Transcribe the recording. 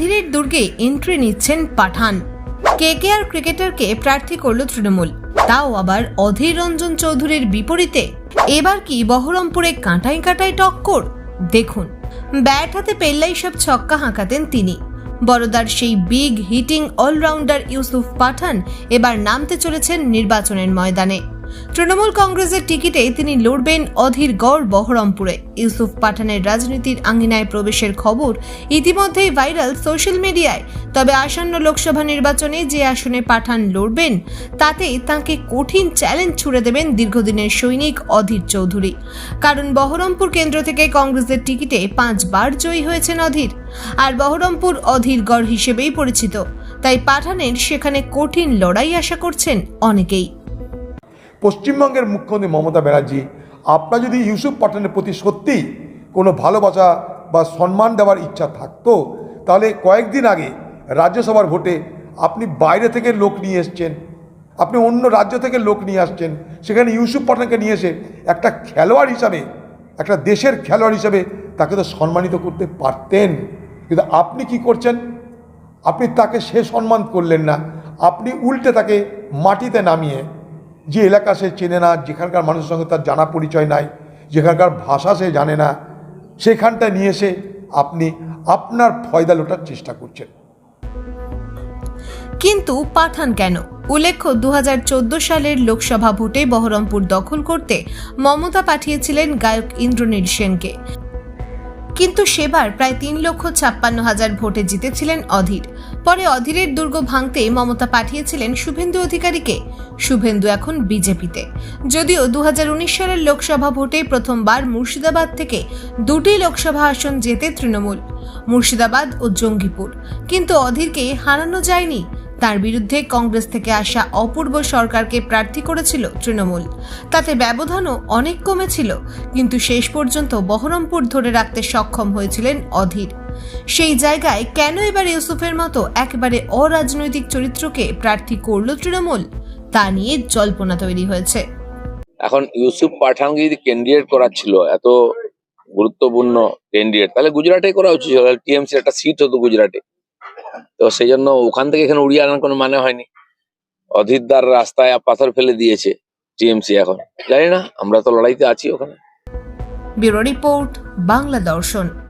অধীরের দুর্গে এন্ট্রি নিচ্ছেন পাঠান। কেকেআর ক্রিকেটারকে প্রার্থী করল তৃণমূল। তাও আবার অধীর রঞ্জন চৌধুরীর বিপরীতে। এবার কি বহরমপুরে কাঁটাই কাঁটাই টক্কর দেখুন। ব্যাট হাতে পেল্লাই সব ছক্কা হাঁকাতেন তিনি। বড়দার সেই big hitting allrounder Yusuf Pathan এবার নামতে চলেছেন নির্বাচনের ময়দানে। তৃণমূল কংগ্রেসের টিকিটে তিনি লড়বেন অধীর গড় বহরমপুরে। ইউসুফ পাঠানের রাজনীতির আঙ্গিনায় প্রবেশের খবর ইতিমধ্যেই ভাইরাল সোশ্যাল মিডিয়ায়। তবে আসন্ন লোকসভা নির্বাচনে যে আসনে পাঠান লড়বেন তাতে তাকে কঠিন চ্যালেঞ্জ ছুড়ে দেবেন দীর্ঘদিনের সৈনিক অধীর চৌধুরী। কারণ বহরমপুর কেন্দ্র থেকে কংগ্রেসের টিকিটে পাঁচবার জয়ী হয়েছেন অধীর, আর বহরমপুর অধীর গড় হিসেবেই পরিচিত। তাই পাঠানের সেখানে কঠিন লড়াই আশা করছেন অনেকেই। পশ্চিমবঙ্গের মুখ্যমন্ত্রী মমতা ব্যানার্জি, আপনার যদি ইউসুফ পাঠানের প্রতি সত্যিই কোনো ভালোবাসা বা সম্মান দেওয়ার ইচ্ছা থাকতো, তাহলে কয়েকদিন আগে রাজ্যসভার ভোটে আপনি বাইরে থেকে লোক নিয়ে এসছেন, আপনি অন্য রাজ্য থেকে লোক নিয়ে আসছেন, সেখানে ইউসুফ পাঠানকে নিয়ে এসে একটা খেলোয়াড় হিসাবে, একটা দেশের খেলোয়াড় হিসাবে তাকে তো সম্মানিত করতে পারতেন। কিন্তু আপনি কি করছেন? আপনি তাকে সে সম্মান করলেন না। আপনি উল্টে তাকে মাটিতে নামিয়ে যে এলাকা সে চেনে না, যেখানকার মানুষের সঙ্গে তার জানা পরিচয় নাই, যেখানকার ভাষা সে জানে না সেখানটা নিয়ে এসে আপনি আপনার ফয়দা লোটার চেষ্টা করছেন। কিন্তু পাঠান কেন? উল্লেখ্য দু হাজার চোদ্দ সালের লোকসভা ভোটে বহরমপুর দখল করতে মমতা পাঠিয়েছিলেন গায়ক ইন্দ্রনীল সেনকে। কিন্তু সেবার প্রায় তিন লক্ষ ছাপ্পান্ন হাজার ভোটে জিতেছিলেন অধীর। পরে অধীরের দুর্গ ভাঙতে মমতা পাঠিয়েছিলেন শুভেন্দু অধিকারীকে। শুভেন্দু এখন বিজেপিতে। যদিও দু হাজার উনিশ সালের লোকসভা ভোটে প্রথমবার মুর্শিদাবাদ থেকে দুটি লোকসভা আসন জেতে তৃণমূল, মুর্শিদাবাদ ও জঙ্গিপুর। কিন্তু অধীরকে হারানো যায়নি। তার বিরুদ্ধে কংগ্রেস থেকে আসা অপূর্ব সরকারকে প্রার্থী করেছিল তৃণমূল। তাতে ব্যবধানও অনেক কমেছিল, কিন্তু শেষ পর্যন্ত বহরমপুর ধরে রাখতে সক্ষম হয়েছিলেন অধীর। সেই জায়গায় কেন এবার ইউসুফের মতো একেবারে অরাজনৈতিক চরিত্রকে প্রার্থী করল তৃণমূল তা নিয়ে জল্পনা তৈরি হয়েছে। এখন ইউসুফ পাঠানকে যদি ক্যান্ডিডেট করার ছিল এত গুরুত্বপূর্ণ ক্যান্ডিডেট তাহলে গুজরাটে করা উচিত ছিল টিএমসি একটা সিট হতো গুজরাটে। তো সেই জন্য ওখান থেকে এখানে উড়িয়ে আনার কোনো মানে হয়নি। অধীরদার রাস্তায় পাথর ফেলে দিয়েছে টিএমসি এখন। জানি না আমরা তো লড়াইতে আছি ওখানে। ব্যুরো রিপোর্ট বাংলা দর্শন।